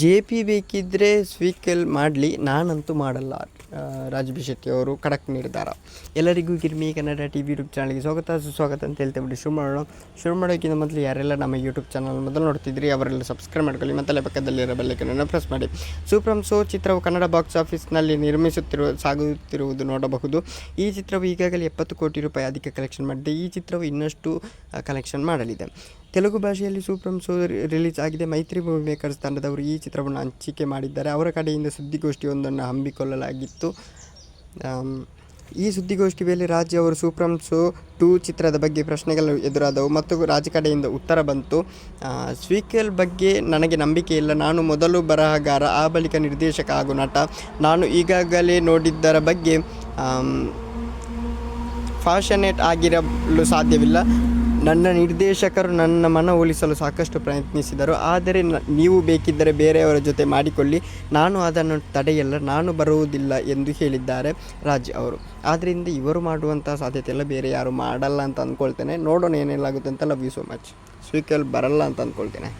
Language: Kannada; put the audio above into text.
ಜೆ ಪಿ ಬೇಕಿದ್ದರೆ ಸ್ವೀಕಲ್ ಮಾಡಲಿ, ನಾನಂತೂ ಮಾಡಲ್ಲ. ರಾಜಭಿ ರಾಜ್ ಬಿ ಶೆಟ್ಟಿ ಅವರು ಖಡಕ್ ನಿರ್ಧಾರ. ಎಲ್ಲರಿಗೂ Girmi Kannada T V YouTube ಚಾನಲ್ಗೆ ಸ್ವಾಗತ. ಸುಸ್ವಾಗತ ಅಂತ ಹೇಳ್ತೇವೆ ಬಿಡಿ ಶುರು ಮಾಡೋಣ. ಶುರು ಮಾಡೋಕ್ಕಿಂತ ಮೊದಲು ಯಾರೆಲ್ಲ ನಮ್ಮ ಯೂಟ್ಯೂಬ್ ಚಾನಲ್ ಮೊದಲು ನೋಡ್ತಿದ್ರಿ, ಅವರೆಲ್ಲ ಸಬ್ಸ್ಕ್ರೈಬ್ ಮಾಡ್ಕೊಳ್ಳಿ, ಮತ್ತು ಪಕ್ಕದಲ್ಲಿರೋ ಬೆಲ್ಲೈಕನನ್ನು ಪ್ರೆಸ್ ಮಾಡಿ. ಸೂಪ್ರಂ ಸೋ ಚಿತ್ರವು ಕನ್ನಡ ಬಾಕ್ಸ್ ಆಫೀಸ್ನಲ್ಲಿ ನಿರ್ಮಿಸುತ್ತಿರುವ, ಸಾಗುತ್ತಿರುವುದು ನೋಡಬಹುದು. ಈ ಚಿತ್ರವು ಈಗಾಗಲೇ ಎಪ್ಪತ್ತು ಕೋಟಿ ರೂಪಾಯಿ ಅಧಿಕ ಕಲೆಕ್ಷನ್ ಮಾಡಿದೆ. ಈ ಚಿತ್ರವು ಇನ್ನಷ್ಟು ಕಲೆಕ್ಷನ್ ಮಾಡಲಿದೆ. ತೆಲುಗು ಭಾಷೆಯಲ್ಲಿ ಸೂಪ್ರಮ್ ಸೋ ರಿಲೀಸ್ ಆಗಿದೆ. ಮೈತ್ರಿ ಮೂವಿ ಮೇಕರ್ಸ್ ತಂಡದವರು ಈ ಚಿತ್ರವನ್ನು ಹಂಚಿಕೆ ಮಾಡಿದ್ದಾರೆ. ಅವರ ಕಡೆಯಿಂದ ಸುದ್ದಿಗೋಷ್ಠಿಯೊಂದನ್ನು ಹಮ್ಮಿಕೊಳ್ಳಲಾಗಿತ್ತು. ಈ ಸುದ್ದಿಗೋಷ್ಠಿ ವೇಳೆ ರಾಜ್ ಅವರು ಸೂಪ್ರಮ್ ಸೋ ಟೂ ಚಿತ್ರದ ಬಗ್ಗೆ ಪ್ರಶ್ನೆಗಳು ಎದುರಾದವು ಮತ್ತು ರಾಜ್ ಕಡೆಯಿಂದ ಉತ್ತರ ಬಂತು. ಸ್ವೀಕಲ್ ಬಗ್ಗೆ ನನಗೆ ನಂಬಿಕೆ ಇಲ್ಲ. ನಾನು ಮೊದಲು ಬರಹಗಾರ, ಆ ಬಳಿಕ ನಿರ್ದೇಶಕ ಹಾಗೂ ನಟ. ನಾನು ಈಗಾಗಲೇ ನೋಡಿದ್ದರ ಬಗ್ಗೆ ಫ್ಯಾಷನೇಟ್ ಆಗಿರಲು ಸಾಧ್ಯವಿಲ್ಲ. ನನ್ನ ನಿರ್ದೇಶಕರು ನನ್ನ ಮನ ಮನವೊಲಿಸಲು ಸಾಕಷ್ಟು ಪ್ರಯತ್ನಿಸಿದರು. ಆದರೆ ನೀವು ಬೇಕಿದ್ದರೆ ಬೇರೆಯವರ ಜೊತೆ ಮಾಡಿಕೊಳ್ಳಿ. ನಾನು ಅದನ್ನು ತಡೆಯಲ್ಲ, ನಾನು ಬರುವುದಿಲ್ಲ ಎಂದು ಹೇಳಿದ್ದಾರೆ ರಾಜ್ ಅವರು. ಆದ್ದರಿಂದ ಇವರು ಮಾಡುವಂಥ ಸಾಧ್ಯತೆ ಎಲ್ಲ ಬೇರೆ ಯಾರು ಮಾಡಲ್ಲ ಅಂತ ಅಂದ್ಕೊಳ್ತೇನೆ. ನೋಡೋಣ ಏನೆಲ್ಲಾಗುತ್ತೆ ಅಂತ ಲವ್ ಯು ಸೋ ಮಚ್ ಸ್ವೀಕಲ್ ಬರಲ್ಲ ಅಂತ ಅಂದ್ಕೊಳ್ತೇನೆ.